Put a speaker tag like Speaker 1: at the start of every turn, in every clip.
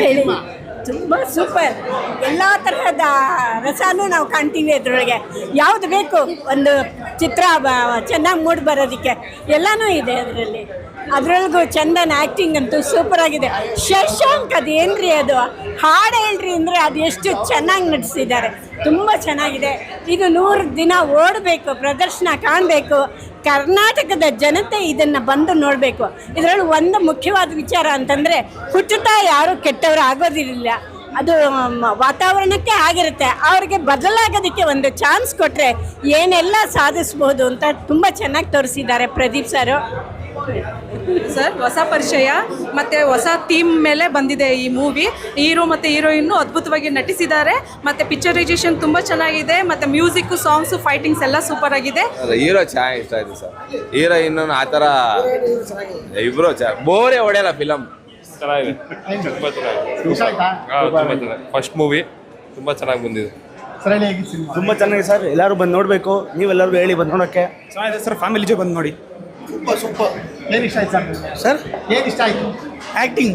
Speaker 1: ಹೇಳಿ. ತುಂಬ ಸೂಪರ್ ಎಲ್ಲ ತರಹದ ರಸನೂ ನಾವು ಕಾಣ್ತೀವಿ ಅದರೊಳಗೆ. ಯಾವುದು ಬೇಕು? ಒಂದು ಚಿತ್ರ ಚೆನ್ನಾಗಿ ಮೂಡಿ ಬರೋದಕ್ಕೆ. ಎಲ್ಲನೂ ಇದೆ ಅದರಲ್ಲಿ. ಅದರೊಳಗೂ ಚಂದನ್ ಆ್ಯಕ್ಟಿಂಗ್ ಅಂತೂ ಸೂಪರ್ ಆಗಿದೆ. ಶಶಾಂಕ್ ಅದು ಏನ್ರಿ ಅದು? ಹಾಡು ಹೇಳ್ರಿ ಅಂದರೆ ಅದು ಎಷ್ಟು ಚೆನ್ನಾಗಿ ನಟಿಸಿದ್ದಾರೆ ತುಂಬ ಚೆನ್ನಾಗಿದೆ. ಇದು ನೂರು ದಿನ ಓಡಬೇಕು ಪ್ರದರ್ಶನ ಕಾಣಬೇಕು. ಕರ್ನಾಟಕದ ಜನತೆ ಇದನ್ನು ಬಂದು ನೋಡಬೇಕು. ಇದರಲ್ಲಿ ಒಂದು ಮುಖ್ಯವಾದ ವಿಚಾರ ಅಂತಂದರೆ ಹುಟ್ಟುತ್ತಾ ಯಾರು ಕೆಟ್ಟವರು ಆಗೋದಿರಲಿಲ್ಲ. ಅದು ವಾತಾವರಣಕ್ಕೆ ಆಗಿರುತ್ತೆ. ಅವ್ರಿಗೆ ಬದಲಾಗೋದಕ್ಕೆ ಒಂದು ಚಾನ್ಸ್ ಕೊಟ್ಟರೆ ಏನೆಲ್ಲ ಸಾಧಿಸ್ಬೋದು ಅಂತ ತುಂಬ ಚೆನ್ನಾಗಿ ತೋರಿಸಿದ್ದಾರೆ ಪ್ರದೀಪ್ ಸರು.
Speaker 2: ಸರ್ ಹೊಸ ಪರಿಚಯ ಮತ್ತು ಹೊಸ ಥೀಮ್ ಮೇಲೆ ಬಂದಿದೆ ಈ ಮೂವಿ ಹೀರೋ ಮತ್ತು ಹೀರೋಯಿನ್ನು ಅದ್ಭುತವಾಗಿ ನಟಿಸಿದ್ದಾರೆ. ಮತ್ತು ಪಿಕ್ಚರೈಸೇಷನ್ ತುಂಬ ಚೆನ್ನಾಗಿದೆ ಮತ್ತು ಮ್ಯೂಸಿಕ್ಕು ಸಾಂಗ್ಸು ಫೈಟಿಂಗ್ಸ್ ಎಲ್ಲ ಸೂಪರ್ ಆಗಿದೆ.
Speaker 3: ಹೀರೋ ಚೆನ್ನಾಗಿ ಇಷ್ಟ ಆಯ್ತು ಸರ್. ಹೀರೋ ಇನ್ನೊಂದು ಆ ಥರ ಇಬ್ರು ಬೋರೆ ಬೋರೇ ಹೊಡೆಯಲ್ಲ ಫಿಲಮ್
Speaker 4: ಚೆನ್ನಾಗಿದೆ. ತುಂಬ ಚೆನ್ನಾಗಿದೆ. ಫಸ್ಟ್ ಮೂವಿ ತುಂಬ ಚೆನ್ನಾಗಿ ಬಂದಿದೆ.
Speaker 5: ತುಂಬ ಚೆನ್ನಾಗಿದೆ ಸರ್. ಎಲ್ಲರೂ ಬಂದು ನೋಡಬೇಕು. ನೀವೆಲ್ಲರೂ ಹೇಳಿ ಬಂದು ನೋಡೋಕೆ
Speaker 6: ಚೆನ್ನಾಗಿದೆ ಸರ್. ಫ್ಯಾಮಿಲಿ ಜೊತೆ ಬಂದು ನೋಡಿ.
Speaker 7: ಏನು ಇಷ್ಟ ಆಯ್ತು ಸರ್
Speaker 5: ಸರ್
Speaker 7: ಏನು ಇಷ್ಟ ಆಯ್ತು?
Speaker 5: Acting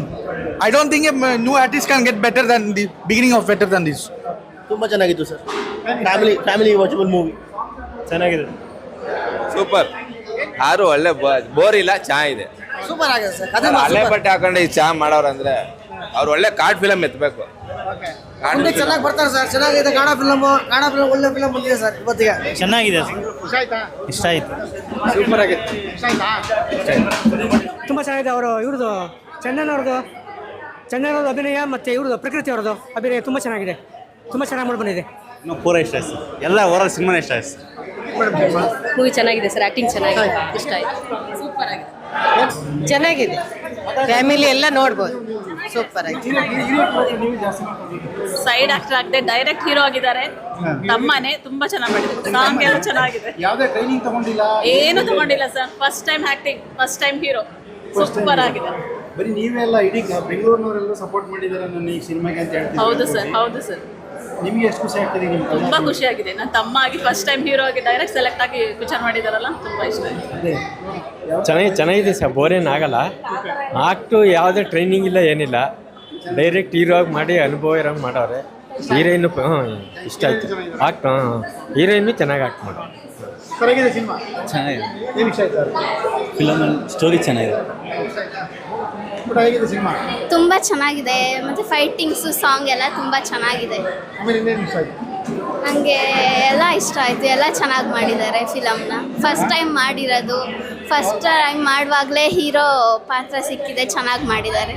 Speaker 5: I don't think a new artist can get better than the beginning of better than this
Speaker 8: ತುಂಬ ಚೆನ್ನಾಗಿತ್ತು sir. Family family watchable movie
Speaker 6: ಚೆನ್ನಾಗಿದೆ.
Speaker 3: ಸೂಪರ್ ಯಾರು ಒಳ್ಳೆ ಬೋರ್ ಇಲ್ಲ ಇದೆ.
Speaker 8: ಸೂಪರ್ ಆಗಿದೆ ಸರ್. ಅದೇ
Speaker 3: ಹಳೆ ಬಟ್ಟೆ ಹಾಕೊಂಡು ಈ ಚಾ ಮಾಡೋರಂದ್ರೆ ಅವ್ರು ಒಳ್ಳೆ ಕಾರ್ಡ್ ಫಿಲಮ್ ಎತ್ತಬೇಕು
Speaker 8: ಚೆನ್ನಾಗಿ ಬರ್ತಾರೆ ಸರ್. ಚೆನ್ನಾಗಿದೆ. ಗಾಣ ಫಿಲಮ್ ಗಾಣ ಫಿಲಮ್ ಒಳ್ಳೆ ಫಿಲಮ್ ಬಂದಿದೆ ಸರ್ ಇವತ್ತಿಗೆ.
Speaker 6: ಚೆನ್ನಾಗಿದೆ
Speaker 7: ಇಷ್ಟ ಆಯ್ತಾ?
Speaker 6: ಇಷ್ಟ ಆಯ್ತು.
Speaker 3: ಸೂಪರ್ ಆಗಿತ್ತು
Speaker 7: ಇಷ್ಟ ಆಯ್ತಾ?
Speaker 9: ತುಂಬ ಚೆನ್ನಾಗಿದೆ ಅವರು ಇವ್ರದ್ದು ಚಂದನ್ ಅವ್ರದ್ದು ಚಂದನ್ ಅವ್ರದ್ದು ಅಭಿನಯ ಮತ್ತು ಇವ್ರದ್ದು ಪ್ರಕೃತಿ ಅವ್ರದ್ದು ಅಭಿನಯ ತುಂಬ ಚೆನ್ನಾಗಿದೆ. ತುಂಬ ಚೆನ್ನಾಗಿ ಮಾಡಿ ಬಂದಿದೆ.
Speaker 6: ಇನ್ನೂ ಪೂರ ಇಷ್ಟ ಆಯ್ತು ಸರ್. ಎಲ್ಲ ಓವರ್ ಸಿನಿಮಾನೇ ಇಷ್ಟ ಆಯ್ತು
Speaker 2: ಮೂವಿ ಚೆನ್ನಾಗಿದೆ ಸರ್ ಆ್ಯಕ್ಟಿಂಗ್ ಚೆನ್ನಾಗಿದೆ. ಇಷ್ಟ ಆಯ್ತು. ಸೂಪರ್ ಆಗಿದೆ.
Speaker 10: ಚೆನ್ನಾಗಿದೆ. ಫ್ಯಾಮಿಲಿ ಎಲ್ಲ ನೋಡ್ಬೋದು. ಸೂಪರ್ ಆಗಿ
Speaker 2: ಸೈಡ್ ಆಕ್ಟರ್ ಆಗದೆ ಡೈರೆಕ್ಟ್ ಹೀರೋ ಆಗಿದ್ದಾರೆ. ತಮ್ಮನೆ ತುಂಬಾ ಚೆನ್ನಾಗಿ ಮಾಡಿದ್ದಾರೆ. ಸಾಂಗ್ ಎಲ್ಲ ಚೆನ್ನಾಗಿದೆ.
Speaker 7: ಯಾವುದೇ ಟ್ರೈನಿಂಗ್ ತಗೊಂಡಿಲ್ಲ.
Speaker 2: ಏನು ತಗೊಂಡಿಲ್ಲ sir first time acting first time hero super ಆಗಿದೆ.
Speaker 7: ಬರೀ ನೀವೆಲ್ಲ ಇಡೀ ಬೆಂಗಳೂರಿನವರೆಲ್ಲ ಸಪೋರ್ಟ್ ಮಾಡಿದ್ದಾರೆ ನನ್ನ ಈ ಸಿನಿಮಾಗೆ ಅಂತ ಹೇಳ್ತೀನಿ
Speaker 2: ಹೌದು ಸರ್ ಹೌದು ಸರ್
Speaker 7: ನಿಮಗೆ ಎಷ್ಟು ಖುಷಿ ಆಗ್ತದೆ ನಿಮ್ಮ
Speaker 2: ತುಂಬಾ ಖುಷಿ ಆಗಿದೆ. ನನ್ನ ತಮ್ಮ ಆಗಿ ಫಸ್ಟ್ ಟೈಮ್ ಹೀರೋ ಆಗಿ ಡೈರೆಕ್ಟ್ ಸೆಲೆಕ್ಟ್ ಆಗಿ ಪಿಕ್ಚರ್ ಮಾಡಿದಾರಲ್ಲ ತುಂಬಾ ಇಷ್ಟ ಆಯ್ತು.
Speaker 7: ಅದೇ.
Speaker 11: ಚೆನ್ನಾಗಿ ಚೆನ್ನಾಗಿದೆ ಸರ್ ಬೋರೇನು ಆಗಲ್ಲ. ಆಕ್ಟು ಯಾವುದೇ ಟ್ರೈನಿಂಗ್ ಇಲ್ಲ ಏನಿಲ್ಲ. ಡೈರೆಕ್ಟ್ ಹೀರೋ ಆಗಿ ಮಾಡಿ ಅನುಭವ ಇರೋಂಗೆ ಮಾಡವ್ರೆ ಹೀರೋಯಿನ್ ಹಾಂ ಇಷ್ಟ ಆಯ್ತು. ಆಕ್ಟ್ ಹಾಂ ಹೀರೋಯಿನ್ನು ಚೆನ್ನಾಗಿ ಆಕ್ಟ್
Speaker 7: ಮಾಡೋ
Speaker 6: ಚೆನ್ನಾಗಿದೆ. ಸ್ಟೋರಿ ಚೆನ್ನಾಗಿದೆ.
Speaker 10: ತುಂಬ ಚೆನ್ನಾಗಿದೆ. ಮತ್ತು ಫೈಟಿಂಗ್ಸು ಸಾಂಗ್ ಎಲ್ಲ ತುಂಬ ಚೆನ್ನಾಗಿದೆ. ನನಗೆ ಎಲ್ಲ ಇಷ್ಟ ಆಯಿತು. ಎಲ್ಲ ಚೆನ್ನಾಗಿ ಮಾಡಿದ್ದಾರೆ ಫಿಲಮ್ನ ಫಸ್ಟ್ ಟೈಮ್ ಮಾಡಿರೋದು. ಫಸ್ಟ್ ಟೈಮ್ ಮಾಡುವಾಗಲೇ ಹೀರೋ ಪಾತ್ರ ಸಿಕ್ಕಿದೆ ಚೆನ್ನಾಗಿ ಮಾಡಿದ್ದಾರೆ.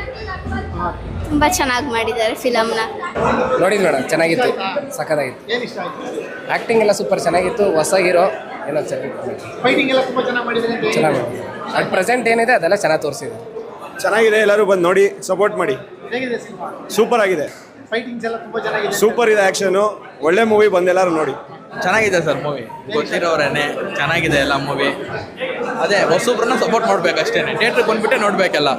Speaker 10: ತುಂಬ ಚೆನ್ನಾಗಿ ಮಾಡಿದ್ದಾರೆ ಫಿಲಮ್ನ.
Speaker 8: ನೋಡಿದ್ವಿ ಮೇಡಮ್ ಚೆನ್ನಾಗಿತ್ತು ಸಖತ್ತಾಗಿತ್ತು.
Speaker 7: ಏನು ಇಷ್ಟ ಆಯ್ತು
Speaker 8: ಆ್ಯಕ್ಟಿಂಗ್ ಎಲ್ಲ ಸೂಪರ್ ಚೆನ್ನಾಗಿತ್ತು ಹೊಸ ಹೀರೋ ಎಲ್ಲ ಚೆನ್ನಾಗಿ
Speaker 7: ಫೈಟಿಂಗ್ ಎಲ್ಲ ತುಂಬ ಚೆನ್ನಾಗಿ ಮಾಡಿದ್ದಾರೆ ಅಂತ ಹೇಳಿ.
Speaker 8: ಚೆನ್ನಾಗಿ ಅಟ್ ಪ್ರೆಸೆಂಟ್ ಏನಿದೆ ಅದೆಲ್ಲ ಚೆನ್ನಾಗಿ ತೋರಿಸಿದೆ
Speaker 5: ಚೆನ್ನಾಗಿದೆ ಎಲ್ಲರೂ ಬಂದು ನೋಡಿ ಸಪೋರ್ಟ್ ಮಾಡಿ.
Speaker 7: ಹೇಗಿದೆ ಸಿನಿಮಾ?
Speaker 5: ಸೂಪರ್ ಆಗಿದೆ.
Speaker 7: ಫೈಟಿಂಗ್ಸ್ ಎಲ್ಲ ತುಂಬ ಚೆನ್ನಾಗಿದೆ.
Speaker 5: ಸೂಪರ್ ಇದೆ ಆ್ಯಕ್ಷನು ಒಳ್ಳೆ ಮೂವಿ ಬಂದೆಲ್ಲರೂ ನೋಡಿ.
Speaker 6: ಚೆನ್ನಾಗಿದೆ ಸರ್ ಮೂವಿ ಗೊತ್ತಿರೋರೇನೆ ಚೆನ್ನಾಗಿದೆ ಎಲ್ಲ ಮೂವಿ ಅದೇ ಹೊಸೊಬ್ರನ್ನ ಸಪೋರ್ಟ್ ಮಾಡ್ಬೇಕು ಅಷ್ಟೇ ಥಿಯೇಟ್ರಿಗೆ ಬಂದ್ಬಿಟ್ಟೆ ನೋಡ್ಬೇಕೆಲ್ಲ.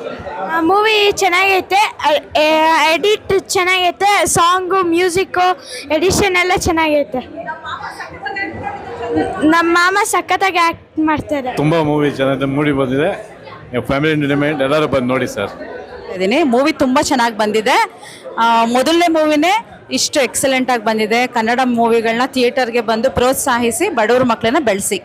Speaker 10: ಮೂವಿ ಚೆನ್ನಾಗೈತೆ. ಎಡಿಟ್ ಚೆನ್ನಾಗೈತೆ. ಸಾಂಗು ಮ್ಯೂಸಿಕ್ಕು ಎಡಿಷನ್ ಎಲ್ಲ ಚೆನ್ನಾಗೈತೆ. ನಮ್ಮ ಮಾಮ ಸಖತ್ತಾಗಿ ಆ್ಯಕ್ಟ್ ಮಾಡ್ತಾರೆ
Speaker 4: ತುಂಬ ಮೂವಿ ಚೆನ್ನಾಗಿದೆ ಮೂಡಿ ಬಂದಿದೆ. ಫ್ಯಾಮಿಲಿ ಎಂಟರ್ಟೈನ್ಮೆಂಟ್ ಎಲ್ಲರೂ ಬಂದು ನೋಡಿ ಸರ್
Speaker 2: ಇದ್ದೀನಿ ಮೂವಿ ತುಂಬ ಚೆನ್ನಾಗಿ ಬಂದಿದೆ. ಮೊದಲನೇ ಮೂವಿನೇ ಇಷ್ಟು ಎಕ್ಸಲೆಂಟ್ ಆಗಿ ಬಂದಿದೆ. ಕನ್ನಡ ಮೂವಿಗಳನ್ನ ಥಿಯೇಟರ್ಗೆ ಬಂದು ಪ್ರೋತ್ಸಾಹಿಸಿ ಬಡವ್ರ ಮಕ್ಕಳನ್ನ ಬೆಳೆಸಿ.